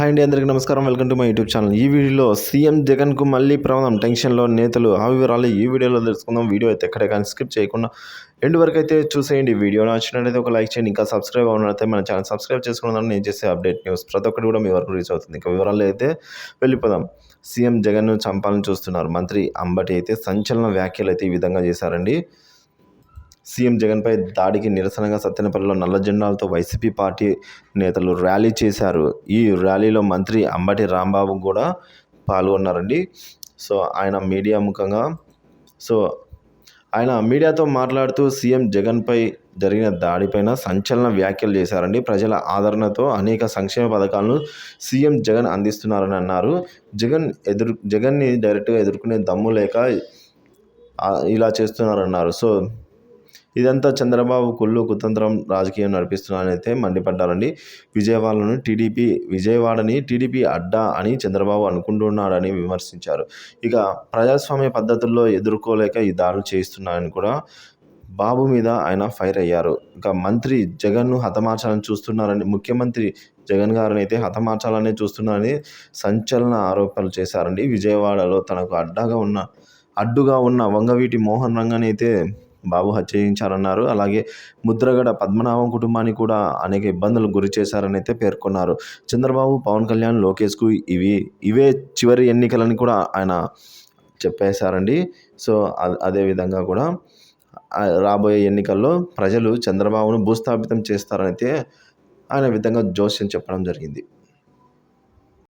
Hi అండి అందరికీ నమస్కారం. Welcome to my YouTube channel. ఈ వీడియోలో సీఎం జగన్కు మళ్ళీ ప్రమాదం టెన్షన్లో నేతలు ఆ వివరాలు ఈ వీడియోలో తెలుసుకుందాం. వీడియో అయితే ఎక్కడ కానీ స్కిప్ చేయకుండా ఎండ్ వరకు అయితే చూసేయండి. వీడియో నచ్చినట్లయితే ఒక లైక్ చేయండి. ఇంకా సబ్స్క్రైబ్ అవ్వనైతే మన ఛానల్ సబ్స్క్రైబ్ చేసుకున్నాం నేను చేసే అప్డేట్ న్యూస్ ప్రతి ఒక్కటి కూడా మీ వరకు రీచ్ అవుతుంది. ఇంకా వివరాలు అయితే వెళ్ళిపోదాం. సీఎం జగన్ను చంపాలని చూస్తున్నారు. మంత్రి అంబటి అయితే సంచలన వ్యాఖ్యలు అయితే ఈ విధంగా చేశారండి. సీఎం జగన్పై దాడికి నిరసనగా సత్యనపల్లిలో నల్ల జెండాలతో వైసీపీ పార్టీ నేతలు ర్యాలీ చేశారు. ఈ ర్యాలీలో మంత్రి అంబటి రాంబాబు కూడా పాల్గొన్నారండి. సో ఆయన మీడియా ముఖంగా సో ఆయన మీడియాతో మాట్లాడుతూ సీఎం జగన్పై జరిగిన దాడిపైన సంచలన వ్యాఖ్యలు చేశారండి. ప్రజల ఆదరణతో అనేక సంక్షేమ పథకాలను సీఎం జగన్ అందిస్తున్నారని అన్నారు. జగన్ ఎదురు జగన్ని డైరెక్ట్గా ఎదుర్కొనే దమ్ము లేక ఇలా చేస్తున్నారన్నారు. సో ఇదంతా చంద్రబాబు కుళ్ళు కుతంత్రం రాజకీయం నడిపిస్తున్నారని అయితే మండిపడ్డారండి. విజయవాడను టీడీపీ విజయవాడని టీడీపీ అడ్డా అని చంద్రబాబు అనుకుంటున్నాడని విమర్శించారు. ఇక ప్రజాస్వామ్య పద్ధతుల్లో ఎదుర్కోలేక ఈ దాడులు చేయిస్తున్నారని కూడా బాబు మీద ఆయన ఫైర్ అయ్యారు. ఇక మంత్రి జగన్ను హతమార్చాలని చూస్తున్నారని ముఖ్యమంత్రి జగన్ గారిని అయితే హతమార్చాలని చూస్తున్నారని సంచలన ఆరోపణలు చేశారండి. విజయవాడలో తనకు అడ్డాగా ఉన్న అడ్డుగా ఉన్న వంగవీటి మోహన్ రంగని అయితే బాబు హత్య చేయించారన్నారు. అలాగే ముద్రగడ పద్మనాభం కుటుంబాన్ని కూడా అనేక ఇబ్బందులు గురి చేశారని అయితే పేర్కొన్నారు. చంద్రబాబు పవన్ కళ్యాణ్ లోకేష్కు ఇవి ఇవే చివరి ఎన్నికలని కూడా ఆయన చెప్పేశారండి. సో అదేవిధంగా అదే విధంగా కూడా రాబోయే ఎన్నికల్లో ప్రజలు చంద్రబాబును భూస్థాపితం చేస్తారనైతే ఆయన విధంగా జోస్యం చెప్పడం జరిగింది.